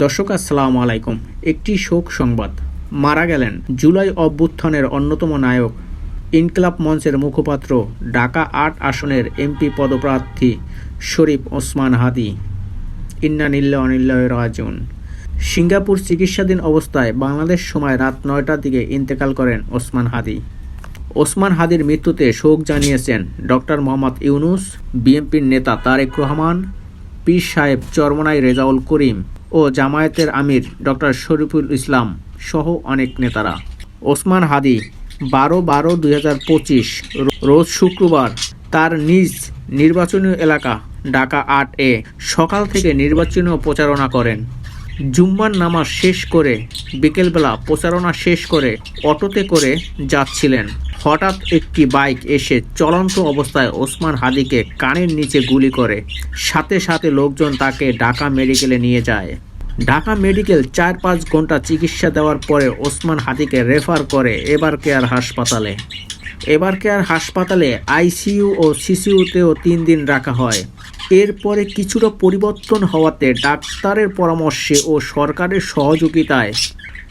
দর্শক, আসসালামু আলাইকুম। একটি শোক সংবাদ। মারা গেলেন জুলাই অভ্যুত্থানের অন্যতম নায়ক ইনকলাব মঞ্চের মুখপাত্র, ঢাকা আট আসনের এমপি পদপ্রার্থী শরীফ ওসমান হাদি। ইন্না নিল্লা অনিল্লা রাজুন সিঙ্গাপুর চিকিৎসাধীন অবস্থায় বাংলাদেশ সময় রাত নয়টার দিকে ইন্তেকাল করেন ওসমান হাদি। ওসমান হাদির মৃত্যুতে শোক জানিয়েছেন ডক্টর মোহাম্মদ ইউনুস, বিএনপির নেতা তারেক রহমান, পীর সাহেব চরমনাই রেজাউল করিম ও জামায়াতের আমির ডক্টর শরীফুল ইসলাম সহ অনেক নেতারা। ওসমান হাদি বারো বারো দুই রোজ শুক্রবার তার নিজ নির্বাচনী এলাকা ঢাকা আট এ সকাল থেকে নির্বাচনী প্রচারণা করেন। জুম্মার নামাজ শেষ করে বিকেলবেলা প্রচারণা শেষ করে অটোতে করে যাচ্ছিলেন। হঠাৎ একটি বাইক এসে চলন্ত অবস্থায় ওসমান হাদিকে কানের নিচে গুলি করে। সাথে সাথে লোকজন তাকে ঢাকা মেডিকেলে নিয়ে যায়। ঢাকা মেডিকেল চার পাঁচ ঘণ্টা চিকিৎসা দেওয়ার পরে ওসমান হাদিকে রেফার করে এবার কেয়ার হাসপাতালে। এবার কেয়ার হাসপাতালে আইসিইউ ও সিসিইউতেও তিন দিন রাখা হয়। এরপরে কিছুটা পরিবর্তন হওয়াতে ডাক্তারের পরামর্শে ও সরকারের সহযোগিতায়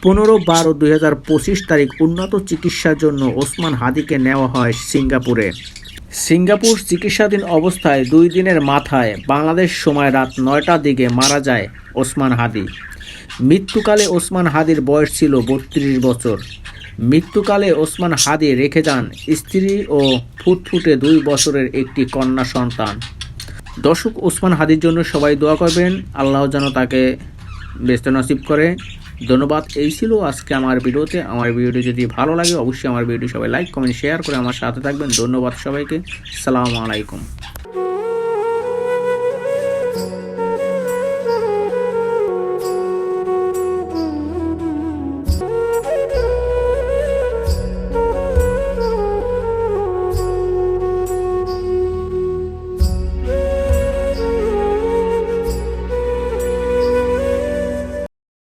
পনেরো বারো দুই হাজার পঁচিশ তারিখ উন্নত চিকিৎসার জন্য ওসমান হাদিকে নেওয়া হয় সিঙ্গাপুরে। সিঙ্গাপুর চিকিৎসাধীন অবস্থায় দুই দিনের মাথায় বাংলাদেশ সময় রাত নয়টার দিকে মারা যায় ওসমান হাদি। মৃত্যুকালে ওসমান হাদির বয়স ছিল বত্রিশ বছর। মৃত্যুকালে ওসমান হাদি রেখে যান স্ত্রী ও ফুটফুটে দুই বছরের একটি কন্যা সন্তান। দর্শক ওসমান হাদির জন্য সবাই দোয়া করবেন। আল্লাহ যেন তাকে ব্যস্ত নসিব করে। ধন্যবাদ। এই ছিল আজকে আমার ভিডিওতে। আমার ভিডিওটি যদি ভালো লাগে, অবশ্যই আমার ভিডিও সবাই লাইক কমেন্ট শেয়ার করে আমার সাথে থাকবেন। ধন্যবাদ সবাইকে। সালামু আলাইকুম।